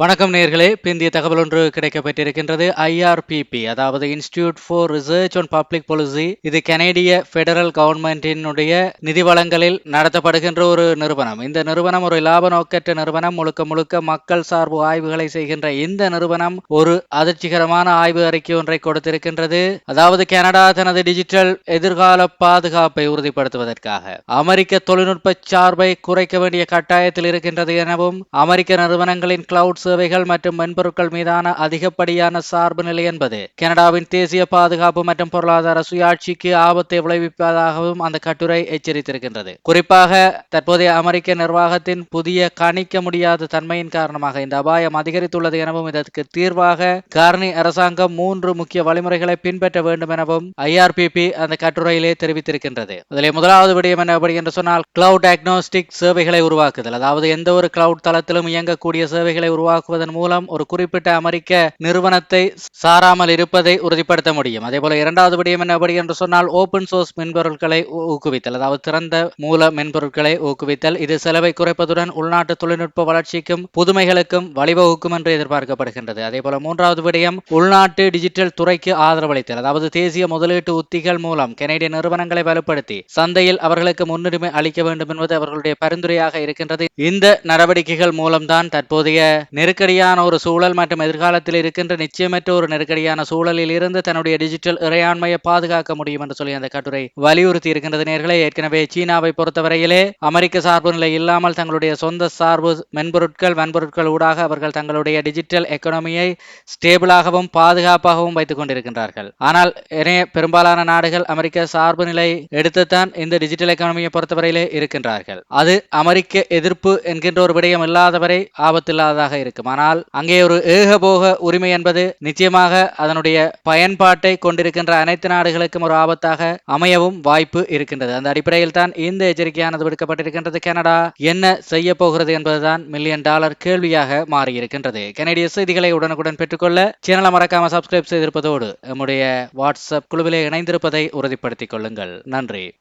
வணக்கம் நேர்களே. பிந்திய தகவல் ஒன்று கிடைக்கப்பட்டிருக்கின்றது. ஐஆர்பிபி அதாவது institute for research on public policy இது கனேடிய பெடரல் கவர்மெண்டினுடைய நிதி வளங்களில் நடத்தப்படுகின்ற ஒரு நிறுவனம். இந்த நிறுவனம் ஒரு லாப நோக்கற்ற நிறுவனம். முழுக்க முழுக்க மக்கள் சார்பு ஆய்வுகளை செய்கின்ற இந்த நிறுவனம் ஒரு அதிர்ச்சிகரமான ஆய்வு அறிக்கை ஒன்றை கொடுத்திருக்கின்றது. அதாவது கனடா தனது டிஜிட்டல் எதிர்கால பாதுகாப்பை உறுதிப்படுத்துவதற்காக. அமெரிக்க தொழில்நுட்ப சார்பை குறைக்க வேண்டிய கட்டாயத்தில் இருக்கின்றது எனவும் அமெரிக்க நிறுவனங்களின் கிளவுட் சேவைகள் மற்றும் மென்பொருட்கள் மீதான அதிகப்படியான சார்பு நிலை என்பது கனடாவின் தேசிய பாதுகாப்பு மற்றும் பொருளாதார சுயாட்சிக்கு ஆபத்தை விளைவிப்பதாகவும் அந்த கட்டுரை எச்சரித்திருக்கின்றது. குறிப்பாக தற்போதைய அமெரிக்க நிர்வாகத்தின் புதிய கணிக்க முடியாத தன்மையின் காரணமாக இந்த அபாயம் அதிகரித்துள்ளது எனவும் இதற்கு தீர்வாக கார்னி அரசாங்கம் மூன்று முக்கிய வழிமுறைகளை பின்பற்ற வேண்டும் எனவும் ஐஆர்பிபி அந்த கட்டுரையிலே தெரிவித்திருக்கின்றது. அதிலே முதலாவது விடயம் என்ன அப்படி என்று சொன்னால் கிளவுட் டயக்னோஸ்டிக் சேவைகளை உருவாக்குதல். அதாவது எந்த ஒரு கிளவுட் தளத்திலும் இயங்கக்கூடிய சேவைகளை உருவாக்க உருவாக்குவதன் மூலம் ஒரு குறிப்பிட்ட அமெரிக்க நிறுவனத்தை சாராமல் இருப்பதை உறுதிப்படுத்த முடியும். அதே போல இரண்டாவது விடயம் என்னபடி என்று சொன்னால் ஓபன் சோர்ஸ் மென்பொருட்களை ஊக்குவித்தல் அதாவது திறந்த மூல மென்பொருட்களை ஊக்குவித்தல். இது செலவை குறைப்பதுடன் உள்நாட்டு தொழில்நுட்ப வளர்ச்சிக்கும் புதுமைகளுக்கும் வழிவகுக்கும் என்று எதிர்பார்க்கப்படுகின்றது. அதே போல மூன்றாவது விடயம் உள்நாட்டு டிஜிட்டல் துறைக்கு ஆதரவளித்தல் அதாவது தேசிய முதலீட்டு உத்திகள் மூலம் கனேடிய நிறுவனங்களை வலுப்படுத்தி சந்தையில் அவர்களுக்கு முன்னுரிமை அளிக்க வேண்டும் என்பது அவர்களுடைய பரிந்துரையாக இருக்கின்றது. இந்த நடவடிக்கைகள் மூலம்தான் தற்போதைய நெருக்கடியான ஒரு சூழல் மற்றும் எதிர்காலத்தில் இருக்கின்ற நிச்சயமற்ற ஒரு நெருக்கடியான சூழலில் இருந்து தன்னுடைய டிஜிட்டல் இறையாண்மையை பாதுகாக்க முடியும் என்று சொல்லி அந்த கட்டுரை வலியுறுத்தி இருக்கின்றது நேர்களை. ஏற்கனவே சீனாவை பொறுத்தவரையிலே அமெரிக்க சார்பு நிலை இல்லாமல் தங்களுடைய சொந்த சார்பு மென்பொருட்கள் வன்பொருட்கள் ஊடாக அவர்கள் தங்களுடைய டிஜிட்டல் எக்கனமியை ஸ்டேபிளாகவும் பாதுகாப்பாகவும் வைத்துக் கொண்டிருக்கின்றார்கள். ஆனால் பெரும்பாலான நாடுகள் அமெரிக்க சார்பு நிலை எடுத்துத்தான் இந்த டிஜிட்டல் எக்கானமியை பொறுத்தவரையிலே இருக்கின்றார்கள். அது அமெரிக்க எதிர்ப்பு என்கின்ற ஒரு விடயம் இல்லாதவரை ஆபத்தில்லாததாக இருக்கும் இருக்கும். ஆனால் அங்கே ஒரு ஏகபோக உரிமை என்பது நிச்சயமாக அதனுடைய பயன்பாட்டை கொண்டிருக்கின்ற அனைத்து நாடுகளுக்கும் ஒரு ஆபத்தாக அமையவும் வாய்ப்பு இருக்கின்றது. அந்த அடிப்படையில் தான் இந்த எச்சரிக்கையானது விடுக்கப்பட்டிருக்கின்றது. கனடா என்ன செய்ய போகிறது என்பதுதான் மில்லியன் டாலர் கேள்வியாக மாறியிருக்கின்றது. கனடிய செய்திகளை உடனுக்குடன் பெற்றுக்கொள்ள சேனலை மறக்காம சப்ஸ்கிரைப் செய்திருப்பதோடு நம்முடைய வாட்ஸ்அப் குழுவிலே இணைந்திருப்பதை உறுதிப்படுத்திக் கொள்ளுங்கள். நன்றி.